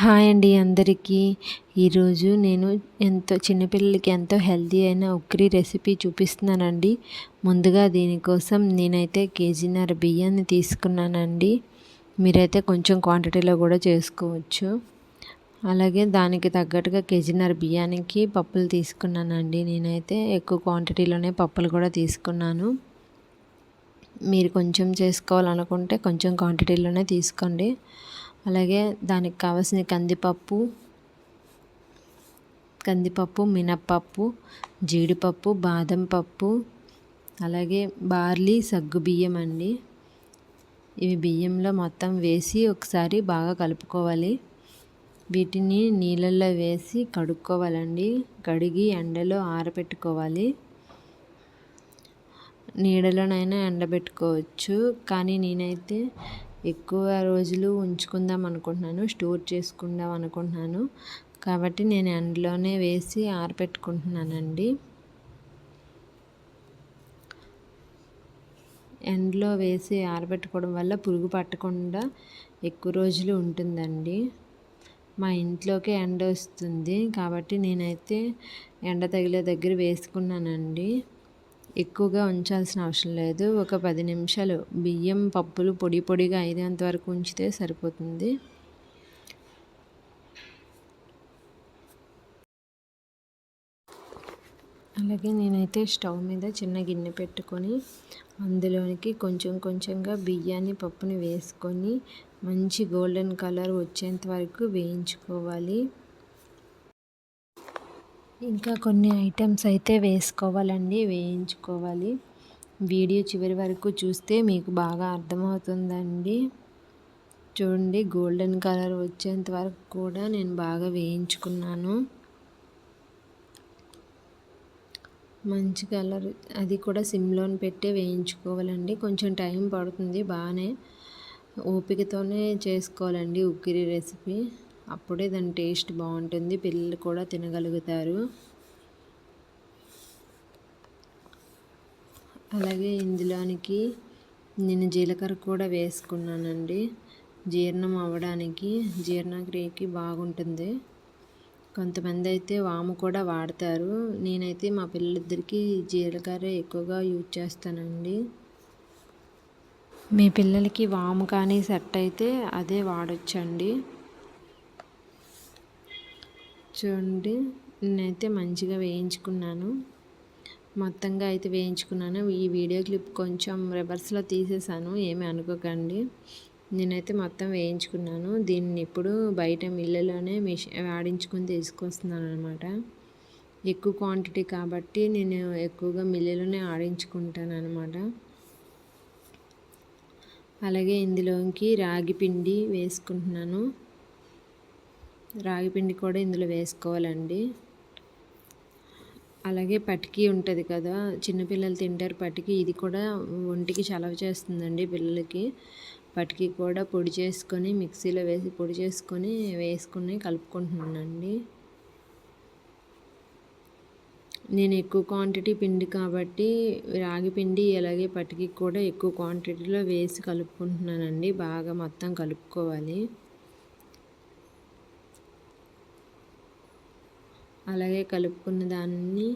Hi అండి అందరికీ. ఈరోజు నేను ఎంతో చిన్నపిల్లలకి ఎంతో హెల్తీ అయిన ఉక్రి రెసిపీ చూపిస్తున్నానండి. ముందుగా దీనికోసం నేనైతే కేజీన్నర బియ్యాన్ని తీసుకున్నానండి. మీరైతే కొంచెం క్వాంటిటీలో కూడా చేసుకోవచ్చు. అలాగే దానికి తగ్గట్టుగా కేజీన్నర బియ్యానికి పప్పులు తీసుకున్నానండి. నేనైతే ఎక్కువ క్వాంటిటీలోనే పప్పులు కూడా తీసుకున్నాను. మీరు కొంచెం చేసుకోవాలనుకుంటే కొంచెం క్వాంటిటీలోనే తీసుకోండి. అలాగే దానికి కావాల్సిన కందిపప్పు కందిపప్పు మినప్పప్పు జీడిపప్పు బాదం పప్పు అలాగే బార్లీ సగ్గు బియ్యం అండి. ఇవి బియ్యంలో మొత్తం వేసి ఒకసారి బాగా కలుపుకోవాలి. వీటిని నీళ్ళల్లో వేసి కడుక్కోవాలండి. కడిగి ఎండలో ఆరబెట్టుకోవాలి. నీడలోనైనా ఎండబెట్టుకోవచ్చు. కానీ నేనైతే ఎక్కువ రోజులు ఉంచుకుందాం అనుకుంటున్నాను స్టోర్ చేసుకుందాం అనుకుంటున్నాను. కాబట్టి నేను ఎండలోనే వేసి ఆరబెట్టుకుంటున్నానండి ఎండలో వేసి ఆరబెట్టుకోవడం వల్ల పురుగు పట్టకుండా ఎక్కువ రోజులు ఉంటుందండి. మా ఇంట్లోకే ఎండ వస్తుంది కాబట్టి నేనైతే ఎండ తగిలే దగ్గర వేసుకున్నానండి. ఎక్కువగా ఉంచాల్సిన అవసరం లేదు. ఒక పది నిమిషాలు బియ్యం పప్పులు పొడి పొడిగా అయినంత వరకు ఉంచితే సరిపోతుంది. అలాగే నేనైతే స్టవ్ మీద చిన్న గిన్నె పెట్టుకొని అందులోనికి కొంచెం కొంచెంగా బియ్యాన్ని పప్పుని వేసుకొని మంచి గోల్డెన్ కలర్ వచ్చేంత వరకు వేయించుకోవాలి. ఇంకా కొన్ని ఐటమ్స్ అయితే వేసుకోవాలండి వేయించుకోవాలి. వీడియో చివరి వరకు చూస్తే మీకు బాగా అర్థమవుతుందండి. చూడండి గోల్డెన్ కలర్ వచ్చేంత వరకు కూడా నేను బాగా వేయించుకున్నాను. మంచి కలర్ అది కూడా సిమ్లోని పెట్టే వేయించుకోవాలండి. కొంచెం టైం పడుతుంది బాగానే ఓపికతోనే చేసుకోవాలండి ఉక్కిరి రెసిపీ అప్పుడే దాని టేస్ట్ బాగుంటుంది. పిల్లలు కూడా తినగలుగుతారు. అలాగే ఇందులోనికి నేను జీలకర్ర కూడా వేసుకున్నానండి. జీర్ణం అవ్వడానికి జీర్ణక్రియకి బాగుంటుంది. కొంతమంది అయితే వాము కూడా వాడతారు. నేనైతే మా పిల్లలిద్దరికీ జీలకర్ర ఎక్కువగా యూజ్ చేస్తానండి. మీ పిల్లలకి వాము కానీ సెట్ అయితే అదే వాడొచ్చండి. చూడండి నేనైతే మంచిగా వేయించుకున్నాను. మొత్తంగా అయితే వేయించుకున్నాను. ఈ వీడియో క్లిప్ కొంచెం రివర్స్లో తీసేసాను ఏమీ అనుకోకండి. నేనైతే మొత్తం వేయించుకున్నాను. దీన్ని ఇప్పుడు బయట మిల్లులోనే మిషన్ ఆడించుకొని తీసుకొస్తున్నాను అనమాట ఎక్కువ క్వాంటిటీ కాబట్టి నేను ఎక్కువగా మిల్లులోనే ఆడించుకుంటాను అనమాట అలాగే ఇందులోకి రాగి పిండి వేసుకుంటున్నాను. రాగి పిండి కూడా ఇందులో వేసుకోవాలండి. అలాగే పటికి ఉంటుంది కదా చిన్నపిల్లలు తింటారు పటికి ఇది కూడా ఒంటికి చలవ చేస్తుందండి పిల్లలకి. పటికి కూడా పొడి చేసుకొని మిక్సీలో వేసి పొడి చేసుకొని వేసుకుని కలుపుకుంటున్నానండి. నేను ఎక్కువ క్వాంటిటీ పిండి కాబట్టి రాగి పిండి అలాగే పటికి కూడా ఎక్కువ క్వాంటిటీలో వేసి కలుపుకుంటున్నానండి. బాగా మొత్తం కలుపుకోవాలి. అలాగే కలుపుకున్న దాన్ని.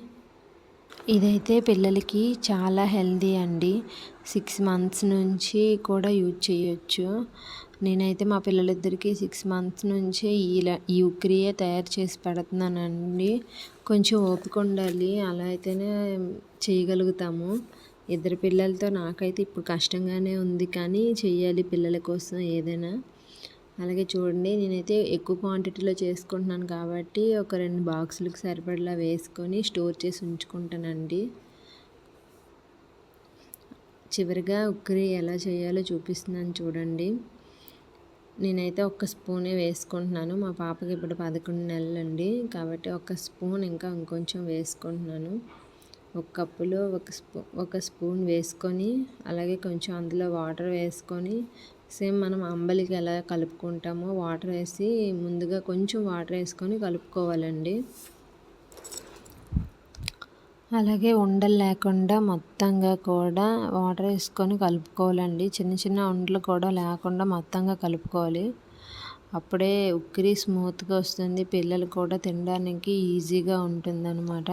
ఇదైతే పిల్లలకి చాలా హెల్దీ అండి. సిక్స్ మంత్స్ నుంచి కూడా యూజ్ చేయొచ్చు. నేనైతే మా పిల్లలిద్దరికి సిక్స్ మంత్స్ నుంచే ఇలా ఈ ఉక్రియే తయారు చేసి పెడుతున్నానండి. కొంచెం ఓపిక ఉండాలి అలా అయితేనే చేయగలుగుతాము. ఇద్దరు పిల్లలతో నాకైతే ఇప్పుడు కష్టంగానే ఉంది కానీ చేయాలి పిల్లల కోసం ఏదైనా. అలాగే చూడండి నేనైతే ఎక్కువ క్వాంటిటీలో చేసుకుంటున్నాను కాబట్టి ఒక రెండు బాక్సులకు సరిపడలా వేసుకొని స్టోర్ చేసి ఉంచుకుంటానండి. చివరిగా ఉక్కరి ఎలా చేయాలో చూపిస్తున్నాను చూడండి. నేనైతే ఒక్క స్పూనే వేసుకుంటున్నాను. మా పాపకి ఇప్పుడు పదకొండు నెలలండి. కాబట్టి ఒక స్పూన్ ఇంకా ఇంకొంచెం వేసుకుంటున్నాను. ఒక కప్పులో ఒక స్పూ ఒక స్పూన్ వేసుకొని అలాగే కొంచెం అందులో వాటర్ వేసుకొని సేమ్ మనం అంబలికి ఎలా కలుపుకుంటామో వాటర్ వేసి ముందుగా కొంచెం వాటర్ వేసుకొని కలుపుకోవాలండి. అలాగే ఉండలు లేకుండా మొత్తంగా కూడా వాటర్ వేసుకొని కలుపుకోవాలండి. చిన్న చిన్న ఉండలు కూడా లేకుండా మొత్తంగా కలుపుకోవాలి. అప్పుడే ఉక్కిరి స్మూత్గా వస్తుంది. పిల్లలు కూడా తినడానికి ఈజీగా ఉంటుందన్నమాట.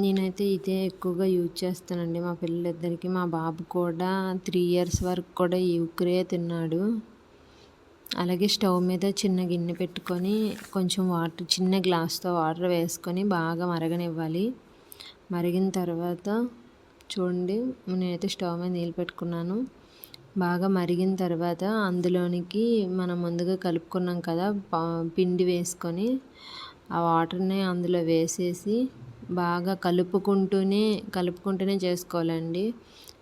నేనైతే ఇదే ఎక్కువగా యూజ్ చేస్తానండి మా పిల్లలిద్దరికి. మా బాబు కూడా త్రీ ఇయర్స్ వరకు కూడా యూక్రే తిన్నాడు. అలాగే స్టవ్ మీద చిన్న గిన్నె పెట్టుకొని కొంచెం వాటర్ చిన్న గ్లాస్తో వాటర్ వేసుకొని బాగా మరగనివ్వాలి. మరిగిన తర్వాత చూడండి నేనైతే స్టవ్ మీద నీళ్ళు పెట్టుకున్నాను. బాగా మరిగిన తర్వాత అందులోనికి మనం ముందుగా కలుపుకున్నాం కదా పిండి వేసుకొని ఆ వాటర్ని అందులో వేసేసి బాగా కలుపుకుంటూనే కలుపుకుంటూనే చేసుకోవాలండి.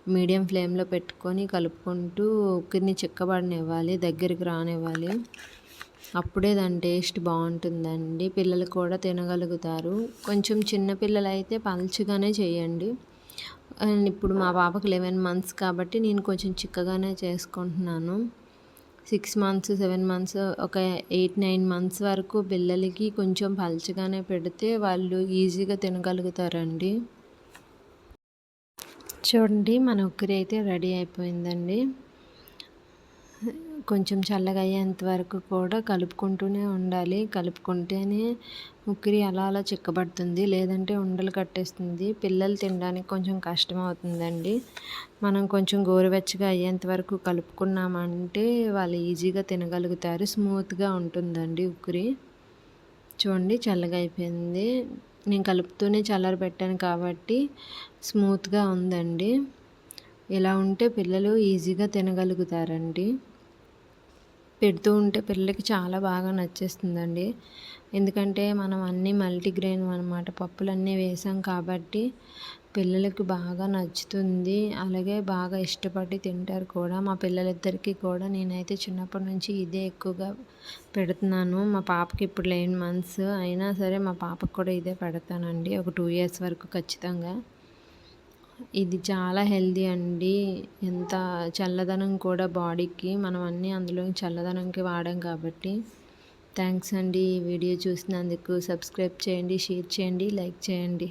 మీడియం ఫ్లేమ్లో పెట్టుకొని కలుపుకుంటూ ఉక్కిరిని చిక్కబడనివ్వాలి దగ్గరికి రానివ్వాలి. అప్పుడే దాని టేస్ట్ బాగుంటుందండి. పిల్లలు కూడా తినగలుగుతారు. కొంచెం చిన్నపిల్లలు అయితే పలుచగానే చేయండి. ఇప్పుడు మా పాపకు లెవెన్ మంత్స్ కాబట్టి నేను కొంచెం చిక్కగానే చేసుకుంటున్నాను. సిక్స్ మంత్స్ సెవెన్ మంత్స్ ఒక ఎయిట్ నైన్ మంత్స్ వరకు పిల్లలకి కొంచెం పలచగానే పెడితే వాళ్ళు ఈజీగా తినగలుగుతారండి. చూడండి మన ఉక్కిరి అయితే రెడీ అయిపోయిందండి. కొంచెం చల్లగా అయ్యేంత వరకు కూడా కలుపుకుంటూనే ఉండాలి. కలుపుకుంటేనే ఉక్కిరి అలా అలా చిక్కబడుతుంది. లేదంటే ఉండలు కట్టేస్తుంది. పిల్లలు తినడానికి కొంచెం కష్టం అవుతుందండి మనం కొంచెం గోరువెచ్చగా అయ్యేంత వరకు కలుపుకున్నామంటే వాళ్ళు ఈజీగా తినగలుగుతారు. స్మూత్గా ఉంటుందండి ఉక్కిరి. చూడండి చల్లగా అయిపోయింది. నేను కలుపుతూనే పెట్టాను కాబట్టి స్మూత్గా ఉందండి. ఇలా ఉంటే పిల్లలు ఈజీగా తినగలుగుతారండి. పెడుతూ ఉంటే పిల్లలకి చాలా బాగా నచ్చేస్తుందండి. ఎందుకంటే మనం అన్నీ మల్టీగ్రెయిన్ అనమాట పప్పులన్నీ వేసాం కాబట్టి పిల్లలకి బాగా నచ్చుతుంది. అలాగే బాగా ఇష్టపడి తింటారు కూడా. మా పిల్లలిద్దరికీ కూడా నేనైతే చిన్నప్పటి నుంచి ఇదే ఎక్కువగా పెడుతున్నాను. మా పాపకి ఇప్పుడు లెవెన్ మంత్స్. అయినా సరే మా పాపకు కూడా ఇదే పెడతానండి. ఒక టూ ఇయర్స్ వరకు ఖచ్చితంగా. ఇది చాలా హెల్దీ అండి. ఎంత చల్లదనం కూడా బాడీకి మనం అన్నీ అందులో చల్లదనంకి వాడాం కాబట్టి. థ్యాంక్స్ అండి ఈ వీడియో చూసినందుకు. సబ్స్క్రైబ్ చేయండి షేర్ చేయండి లైక్ చేయండి.